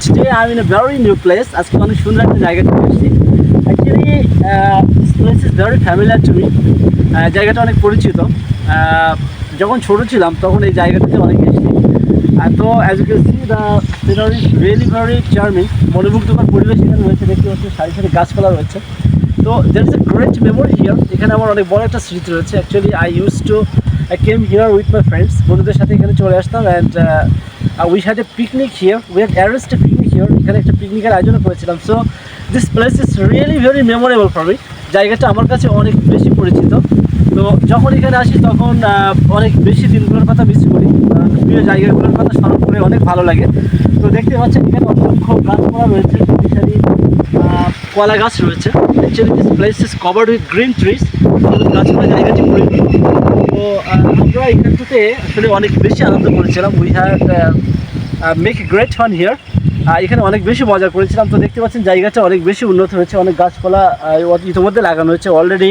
today I'm in a very. আজকে অনেক সুন্দর একটা জায়গা এসেছি। অ্যাকচুয়ালি দিস প্লেস ইজ জায়গাটা অনেক পরিচিত। যখন ছোট ছিলাম তখন এই জায়গাটাতে অনেক এসেছি তো as you can see the scenery really very charming মনোমুগ্ধকর পরিবেশ এখানে রয়েছে। দেখতে পাচ্ছি, সারি সারি গাছপালা রয়েছে। তো there is a great memory here এখানে আমার অনেক বড় একটা স্মৃতি রয়েছে। Actually I use to I came here with my friends বন্ধুদের সাথে এখানে চলে আসতাম। And we had a picnic here we had arrest a picnic here এখানে একটা পিকনিকের আয়োজন করেছিলাম। So this place is really very memorable for me জায়গাটা আমার কাছে অনেক বেশি পরিচিত। তো যখন এখানে আসি, তখন অনেক বেশি দিনগুলোর কথা মিস করি। প্রিয় জায়গাগুলোর কথা স্মরণ করে অনেক ভালো লাগে। তো দেখতে পাচ্ছেন, এখানে অসংখ্য গাছপালা রয়েছে। কলা গাছ রয়েছে। Actually this place is covered with green trees গাছপালা জায়গাটি পরিচিত এখানটাতে আসলে অনেক বেশি আনন্দ করেছিলাম। We had make great fun here এখানে অনেক বেশি মজা করেছিলাম। তো দেখতে পাচ্ছেন, জায়গাটা অনেক বেশি উন্নত হয়েছে। অনেক গাছপালা ইতিমধ্যে লাগানো হয়েছে already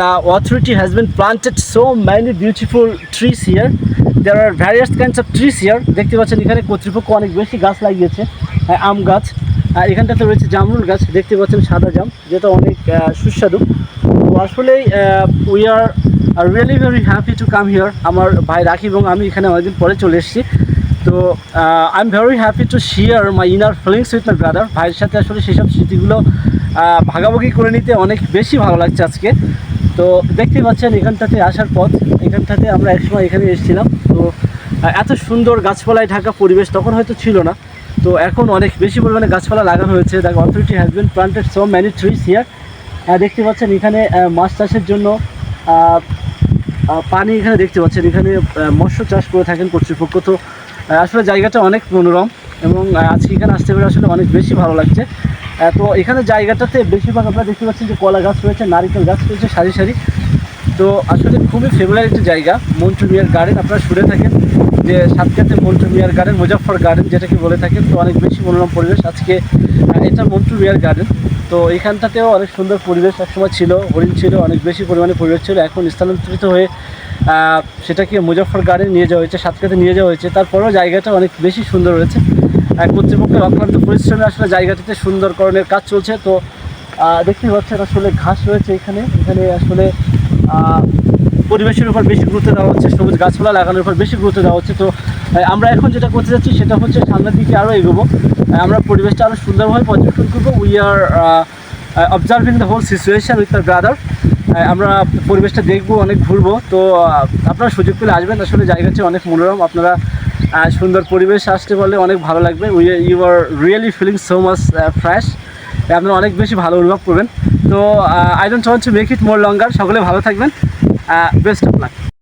the authority has been planted so many beautiful trees here there are various kinds of trees here দেখতে পাচ্ছেন, এখানে কর্তৃপক্ষ অনেক বেশি গাছ লাগিয়েছে। আম গাছ। আর এখানটাতে রয়েছে জামরুল গাছ। দেখতে পাচ্ছেন, সাদা জাম, যেটা অনেক সুস্বাদু। তো আসলে we are really very happy to come here আমার ভাই রাখি এবং আমি এখানে অনেকদিন পরে চলে এসেছি। তো I am very happy to share my inner feelings with my brother ভাইয়ের সাথে আসলে সেসব স্মৃতিগুলো ভাগাভাগি করে নিতে অনেক বেশি ভালো লাগছে আজকে। তো, দেখতে পাচ্ছেন এখানটাতে আসার পথ। এখানটাতে আমরা একসময় এখানে এসেছিলাম। তো এত সুন্দর গাছপালায় ঢাকা পরিবেশ তখন হয়তো ছিল না। তো, এখন অনেক বেশি পরিমাণে গাছপালা লাগানো হয়েছে। The authority has been planted so many trees here দেখতে পাচ্ছেন এখানে মাছ চাষের জন্য পানি এখানে দেখতে পাচ্ছেন। এখানে মৎস্য চাষ করে থাকেন কর্তৃপক্ষ। তো আসলে জায়গাটা অনেক মনোরম এবং আজকে এখানে আসতে পেরে আসলে অনেক বেশি ভালো লাগছে। তো, এখানে জায়গাটাতে বেশিরভাগ আপনারা দেখতে পাচ্ছেন যে কলা গাছ রয়েছে, নারিকেল গাছ রয়েছে, সারি সারি। তো, আসলে খুবই ফেভারিট একটি জায়গা মন্টু মিয়ার গার্ডেন আপনারা শুনে থাকেন যে সাতক্ষীরাতে মন্টু মিয়ার গার্ডেন মুজাফর গার্ডেন যেটাকে বলে থাকেন। তো, অনেক বেশি মনোরম পরিবেশ আজকে এটা মন্টু মিয়ার গার্ডেন তো এইখানটাতেও অনেক সুন্দর পরিবেশ একসময় ছিল, হরিণ ছিল, অনেক বেশি পরিমাণে পরিবেশ ছিল। এখন স্থানান্তরিত হয়ে সেটাকে মুজফ্ফর গার্ডেন নিয়ে যাওয়া হয়েছে, সাতক্ষীরাতে নিয়ে যাওয়া হয়েছে। তারপরেও জায়গাটা অনেক বেশি সুন্দর হয়েছে কর্তৃপক্ষের অক্লান্ত পরিশ্রমে আসলে জায়গাটিতে সুন্দরকরণের কাজ চলছে। তো দেখতে পাচ্ছেন আসলে ঘাস রয়েছে এখানে। এখানে আসলে পরিবেশের উপর বেশি গুরুত্ব দেওয়া হচ্ছে, সবুজ গাছপালা লাগানোর উপর বেশি গুরুত্ব দেওয়া হচ্ছে। তো আমরা এখন যেটা করতে যাচ্ছি সেটা হচ্ছে সামনের দিকে আরও এগোবো। আমরা পরিবেশটা আরও সুন্দরভাবে পর্যবেক্ষণ করব। We are observing the whole situation with my brother আমরা পরিবেশটা দেখব, অনেক ঘুরবো। তো আপনারা সুযোগ পেলে আসবেন। আসলে জায়গাটি অনেক মনোরম। আপনারা সুন্দর পরিবেশ আসতে পারলে অনেক ভালো লাগবে। We you are really feeling so much fresh আপনারা অনেক বেশি ভালো অনুভব করবেন। তো I don't want to make it more longer সকলে ভালো থাকবেন। Best of luck